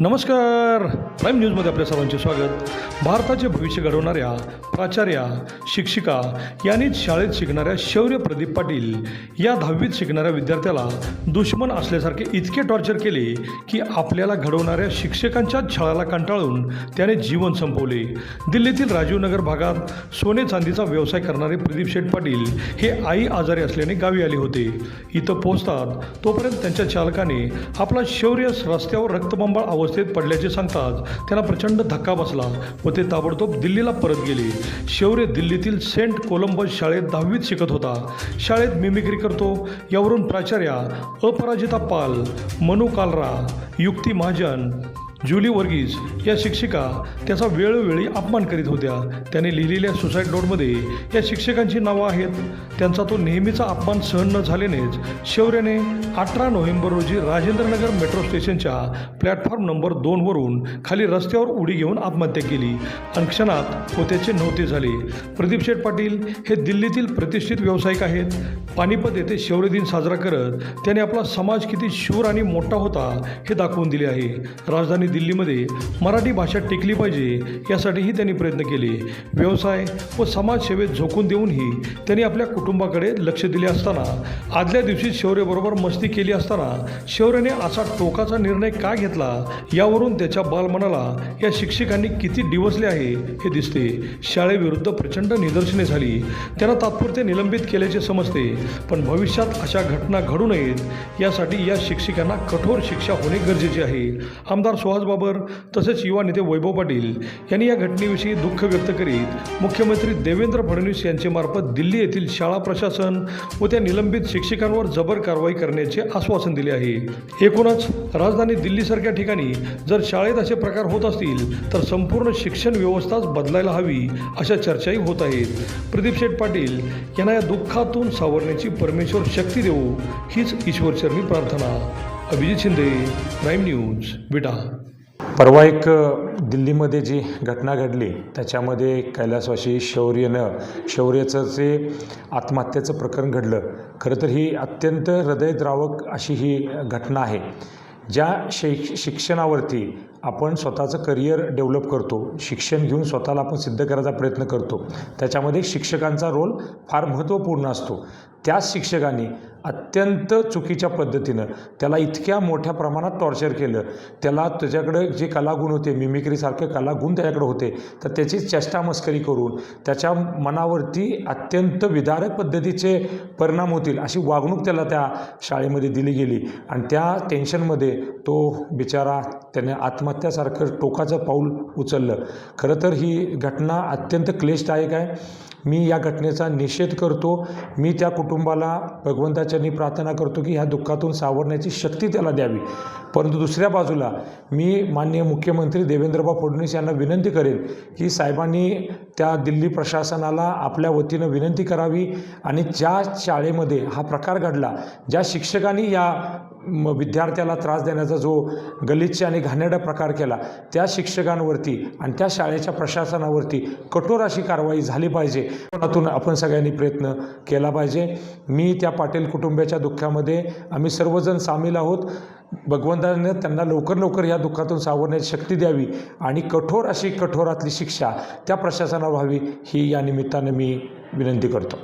नमस्कार. प्राईम न्यूजमध्ये आपल्या सर्वांचे स्वागत. भारताचे भविष्य घडवणाऱ्या प्राचार्या शिक्षिका यांनीच शाळेत शिकणाऱ्या शौर्य प्रदीप पाटील या दहावीत शिकणाऱ्या विद्यार्थ्याला दुश्मन असल्यासारखे इतके टॉर्चर केले की आपल्याला घडवणाऱ्या शिक्षकांच्या छळाला कंटाळून त्याने जीवन संपवले. दिल्लीतील राजीवनगर भागात सोने चांदीचा व्यवसाय करणारे प्रदीप शेठ पाटील हे आई आजारी असल्याने गावी आले होते. इथं पोहोचतात तोपर्यंत त्यांच्या चालकाने आपला शौर्य रस्त्यावर रक्तबंबाळ अवस्थेत पडल्याचे सांगताच त्यांना प्रचंड धक्का बसला व ते ताबडतोब दिल्लीला परत गेले. शौर्य दिल्लीतील सेंट कोलंबस शाळेत दहावीत शिकत होता. शाळेत मिमिक्री करतो यावरून प्राचार्या अपराजिता पाल मनु कालरा युक्ती महाजन जुली वर्गीस या शिक्षिका त्याचा वेळोवेळी अपमान करीत होत्या. त्याने लिहिलेल्या सुसाईड नोटमध्ये या शिक्षकांची नावं आहेत. त्यांचा तो नेहमीचा अपमान सहन न झाल्यानेच शौर्याने अठरा नोव्हेंबर रोजी राजेंद्रनगर मेट्रो स्टेशनच्या प्लॅटफॉर्म नंबर दोनवरून खाली रस्त्यावर उडी घेऊन आत्महत्या केली. आणि क्षणात होत्याचे नव्हते झाले. प्रदीप शेठ पाटील हे दिल्लीतील प्रतिष्ठित व्यावसायिक आहेत. पानिपत येथे शौर्य दिन साजरा करत त्याने आपला समाज किती शूर आणि मोठा होता हे दाखवून दिले आहे. राजधानी दिल्लीमध्ये मराठी भाषा टिकली पाहिजे यासाठीही त्यांनी प्रयत्न केले. व्यवसाय व समाजसेवेत झोकून देऊनही त्यांनी आपल्या कुटुंबाकडे लक्ष दिले असताना आदल्या दिवशी शौर्यबरोबर मस्ती केली असताना शौर्याने असा टोकाचा निर्णय का घेतला यावरून त्याच्या बालमनाला या शिक्षकांनी किती डिवसले आहे हे दिसते. शाळेविरुद्ध प्रचंड निदर्शने झाली. त्यांना तात्पुरते निलंबित केल्याचे समजते. पण भविष्यात अशा घटना घडू नयेत यासाठी या शिक्षिकांना कठोर शिक्षा होणे गरजेचे आहे. आमदार सुहास बाबर तसेच युवा नेते वैभव पाटील यांनी या घटनेविषयी दुःख व्यक्त करीत मुख्यमंत्री देवेंद्र फडणवीस यांच्यामार्फत दिल्ली येथील शाळा प्रशासन व त्या निलंबित शिक्षकांवर जबर कारवाई करण्याचे आश्वासन दिले आहे. एकूणच राजधानी दिल्लीसारख्या ठिकाणी जर शाळेत असे प्रकार होत असतील तर संपूर्ण शिक्षण व्यवस्थाच बदलायला हवी अशा चर्चाही होत आहेत. प्रदीप शेठ पाटील यांना या दुःखातून सावरण्याची परमेश्वर शक्ती देऊ हीच ईश्वरचरणी प्रार्थना. Abhijit Shinde prime news Vita. परवा एक दिल्लीमध्ये जी घटना घडली त्याच्यामध्ये कैलासवाशी शौर्यनं शौर्याचं जे आत्महत्येचं प्रकरण घडलं खरं तर ही अत्यंत हृदयद्रावक अशी ही घटना आहे. ज्या शै शिक्षणावरती आपण स्वतःचं करिअर डेव्हलप करतो शिक्षण घेऊन स्वतःला आपण सिद्ध करायचा प्रयत्न करतो त्याच्यामध्ये शिक्षकांचा रोल फार महत्त्वपूर्ण असतो. त्याच शिक्षकांनी अत्यंत चुकीच्या पद्धतीनं त्याला इतक्या मोठ्या प्रमाणात टॉर्चर केलं. त्याला त्याच्याकडे जे कलागुण होते मिमिक्रीसारखे कलागुण त्याच्याकडे होते तर त्याची चेष्टा मस्करी करून त्याच्या मनावरती अत्यंत विदारक पद्धतीचे परिणाम होतील अशी वागणूक त्याला त्या शाळेमध्ये दिली गेली. आणि त्या टेन्शनमध्ये तो बिचारा त्याने आत्महत्यासारखं टोकाचं पाऊल उचललं. खरं तर ही घटना अत्यंत क्लेशदायक आहे. मी या घटनेचा निषेध करतो. मी त्या कुटुंबाला भगवंताच्यानी प्रार्थना करतो की ह्या दुःखातून सावरण्याची शक्ती त्याला द्यावी. परंतु दुसऱ्या बाजूला मी माननीय मुख्यमंत्री देवेंद्रबा फडणवीस यांना विनंती करेन की साहेबांनी त्या दिल्ली प्रशासनाला आपल्या वतीनं विनंती करावी आणि ज्या शाळेमध्ये हा प्रकार घडला ज्या शिक्षकांनी या विद्यार्थ्याला त्रास देण्याचा जो गलिच्छ आणि घाणेरडा प्रकार केला त्या शिक्षकांवरती आणि त्या शाळेच्या प्रशासनावरती कठोर अशी कारवाई झाली पाहिजे. कोणातून आपण सगळ्यांनी प्रयत्न केला पाहिजे. मी त्या पाटील कुटुंबियाच्या दुःखामध्ये आम्ही सर्वजण सामील आहोत. भगवंताने त्यांना लवकर लवकर या दुःखातून सावरण्याची शक्ती द्यावी आणि कठोर अशी कठोरातली शिक्षा त्या प्रशासनावर व्हावी ही या निमित्तानं मी विनंती करतो.